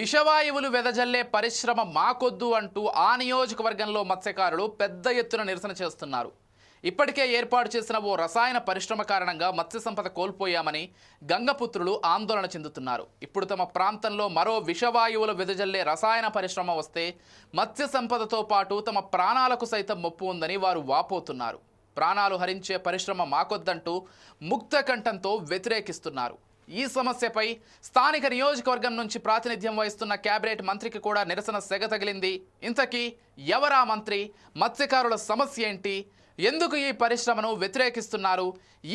విషవాయువులు వెదజల్లే పరిశ్రమ మాకొద్దు అంటూ ఆ నియోజకవర్గంలో మత్స్యకారులు పెద్ద ఎత్తున నిరసన చేస్తున్నారు. ఇప్పటికే ఏర్పాటు చేసిన ఓ రసాయన పరిశ్రమ కారణంగా మత్స్య సంపద కోల్పోయామని గంగపుత్రులు ఆందోళన చెందుతున్నారు. ఇప్పుడు తమ ప్రాంతంలో మరో విషవాయువులు వెదజల్లే రసాయన పరిశ్రమ వస్తే మత్స్య సంపదతో పాటు తమ ప్రాణాలకు సైతం ముప్పు ఉందని వారు వాపోతున్నారు. ప్రాణాలు హరించే పరిశ్రమ మాకొద్దంటూ ముక్త కంఠంతో వ్యతిరేకిస్తున్నారు. ఈ సమస్యపై స్థానిక నియోజకవర్గం నుంచి ప్రాతినిధ్యం వహిస్తున్న క్యాబినెట్ మంత్రికి కూడా నిరసన సెగ తగిలింది. ఇంతకీ ఎవరా మంత్రి? మత్స్యకారుల సమస్య ఏంటి? ఎందుకు ఈ పరిశ్రమను వ్యతిరేకిస్తున్నారు?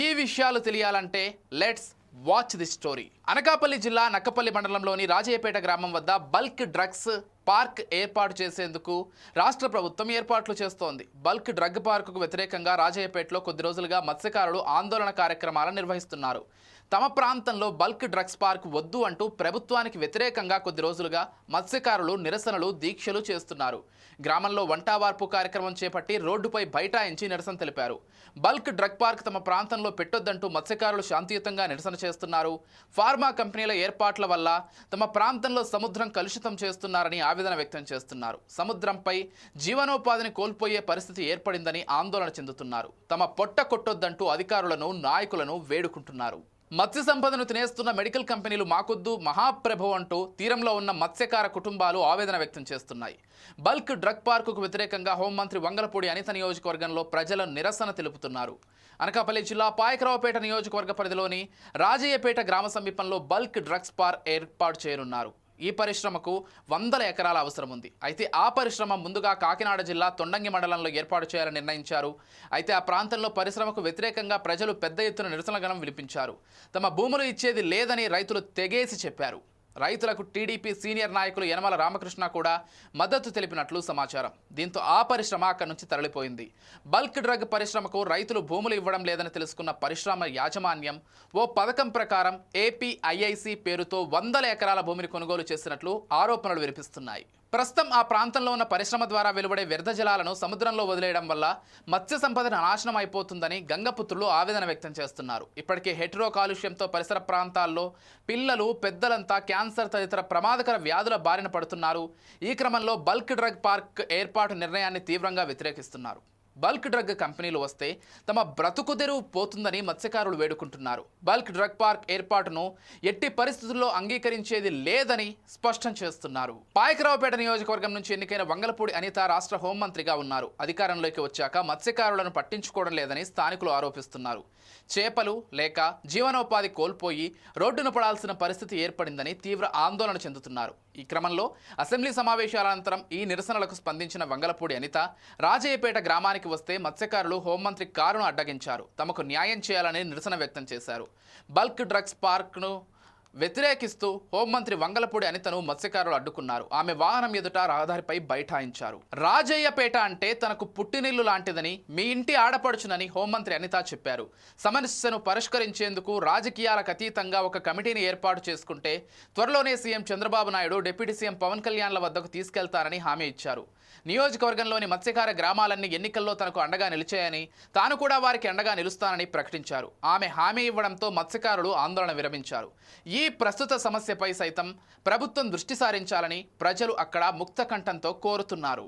ఈ విషయాలు తెలియాలంటే let's watch the story. Anakapalli జిల్లా నక్కపల్లి మండలంలోని రాజయ్యపేట గ్రామం వద్ద బల్క్ డ్రగ్స్ పార్క్ ఏర్పాటు చేసేందుకు రాష్ట్ర ప్రభుత్వం ఏర్పాట్లు చేస్తోంది. బల్క్ డ్రగ్ పార్కుకు వ్యతిరేకంగా రాజయ్యపేటలో కొద్ది రోజులుగా మత్స్యకారులు ఆందోళన కార్యక్రమాలను నిర్వహిస్తున్నారు. తమ ప్రాంతంలో బల్క్ డ్రగ్స్ పార్క్ వద్దు అంటూ ప్రభుత్వానికి వ్యతిరేకంగా కొద్ది రోజులుగా మత్స్యకారులు నిరసనలు దీక్షలు చేస్తున్నారు. గ్రామంలో వంటావార్పు కార్యక్రమం చేపట్టి రోడ్డుపై బైఠాయించి నిరసన తెలిపారు. బల్క్ డ్రగ్ పార్క్ తమ ప్రాంతంలో పెట్టొద్దంటూ మత్స్యకారులు శాంతియుతంగా నిరసన చేస్తున్నారు. ఫార్మా కంపెనీల ఏర్పాట్ల వల్ల తమ ప్రాంతంలో సముద్రం కలుషితం చేస్తున్నారని ఆవేదన వ్యక్తం చేస్తున్నారు. సముద్రంపై జీవనోపాధిని కోల్పోయే పరిస్థితి ఏర్పడిందని ఆందోళన చెందుతున్నారు. తమ పొట్ట కొట్టొద్దంటూ అధికారులను నాయకులను వేడుకుంటున్నారు. మత్స్య సంపదను తినేస్తున్న మెడికల్ కంపెనీలు మాకొద్దు మహాప్రభు అంటూ తీరంలో ఉన్న మత్స్యకార కుటుంబాలు ఆవేదన వ్యక్తం చేస్తున్నాయి. బల్క్ డ్రగ్ పార్కుకు వ్యతిరేకంగా హోంమంత్రి వంగలపూడి అనిత నియోజకవర్గంలో ప్రజలు నిరసన తెలుపుతున్నారు. అనకాపల్లి జిల్లా పాయకరావుపేట నియోజకవర్గ పరిధిలోని రాజయ్యపేట గ్రామ సమీపంలో బల్క్ డ్రగ్స్ పార్క్ ఏర్పాటు చేయనున్నారు. ఈ పరిశ్రమకు వందల ఎకరాల అవసరం ఉంది. అయితే ఆ పరిశ్రమ ముందుగా కాకినాడ జిల్లా తొండంగి మండలంలో ఏర్పాటు చేయాలని నిర్ణయించారు. అయితే ఆ ప్రాంతంలో పరిశ్రమకు వ్యతిరేకంగా ప్రజలు పెద్ద ఎత్తున నిరసన గణం విలిపించారు తమ భూములు ఇచ్చేది లేదని రైతులు తెగేసి చెప్పారు. రైతులకు టీడీపీ సీనియర్ నాయకులు యనమల రామకృష్ణ కూడా మద్దతు తెలిపినట్లు సమాచారం. దీంతో ఆ పరిశ్రమ అక్కడి నుంచి తరలిపోయింది. బల్క్ డ్రగ్ పరిశ్రమకు రైతులు భూములు ఇవ్వడం లేదని తెలుసుకున్న పరిశ్రమ యాజమాన్యం ఓ పథకం ప్రకారం ఏపీఐఐసి పేరుతో వందల ఎకరాల భూమిని కొనుగోలు చేసినట్లు ఆరోపణలు వినిపిస్తున్నాయి. ప్రస్తుతం ఆ ప్రాంతంలో ఉన్న పరిశ్రమ ద్వారా వెలువడే వ్యర్థ జలాలను సముద్రంలో వదిలేయడం వల్ల మత్స్య సంపద నాశనం అయిపోతుందని గంగపుత్రులు ఆవేదన వ్యక్తం చేస్తున్నారు. ఇప్పటికే హెట్రో కాలుష్యంతో పరిసర ప్రాంతాల్లో పిల్లలు పెద్దలంతా క్యాన్సర్ తదితర ప్రమాదకర వ్యాధుల బారిన పడుతున్నారు. ఈ క్రమంలో బల్క్ డ్రగ్ పార్క్ ఏర్పాటు నిర్ణయాన్ని తీవ్రంగా వ్యతిరేకిస్తున్నారు. బల్క్ డ్రగ్ కంపెనీలు వస్తే తమ బ్రతుకు తెరువు పోతుందని మత్స్యకారులు వేడుకుంటున్నారు. బల్క్ డ్రగ్ పార్క్ ఏర్పాటును ఎట్టి పరిస్థితుల్లో అంగీకరించేది లేదని స్పష్టం చేస్తున్నారు. పాయకరావుపేట నియోజకవర్గం నుంచి ఎన్నికైన వంగలపూడి అనిత రాష్ట్ర హోంమంత్రిగా ఉన్నారు. అధికారంలోకి వచ్చాక మత్స్యకారులను పట్టించుకోవడం లేదని స్థానికులు ఆరోపిస్తున్నారు. చేపలు లేక జీవనోపాధి కోల్పోయి రోడ్డున పడాల్సిన పరిస్థితి ఏర్పడిందని తీవ్ర ఆందోళన చెందుతున్నారు. ఈ క్రమంలో అసెంబ్లీ సమావేశాల అనంతరం ఈ నిరసనలకు స్పందించిన వంగలపూడి అనిత రాజయ్యపేట గ్రామానికి వస్తే మత్స్యకారులు హోంమంత్రి కారును అడ్డగించారు. తమకు న్యాయం చేయాలని నిరసన వ్యక్తం చేశారు. బల్క్ డ్రగ్స్ పార్క్ను వ్యతిరేకిస్తూ హోంమంత్రి వంగలపూడి అనితను మత్స్యకారులు అడ్డుకున్నారు. ఆమె వాహనం ఎదుట రహదారిపై బైఠాయించారు. రాజయ్యపేట అంటే తనకు పుట్టినిల్లు లాంటిదని మీ ఇంటి ఆడపడుచునని హోంమంత్రి అనిత చెప్పారు. సమస్యను పరిష్కరించేందుకు రాజకీయాలకు అతీతంగా ఒక కమిటీని ఏర్పాటు చేసుకుంటే త్వరలోనే CM Chandrababu Naidu deputy CM Pawan కళ్యాణ్ల వద్దకు తీసుకెళ్తారని హామీ ఇచ్చారు. నియోజకవర్గంలోని మత్స్యకార గ్రామాలన్నీ ఎన్నికల్లో తనకు అండగా నిలిచాయని తాను కూడా వారికి అండగా నిలుస్తానని ప్రకటించారు. ఆమె హామీ ఇవ్వడంతో మత్స్యకారులు ఆందోళన విరమించారు. ఈ ప్రస్తుత సమస్యపై సైతం ప్రభుత్వం దృష్టి సారించాలని ప్రజలు అక్కడ ముక్త కంఠంతో కోరుతున్నారు.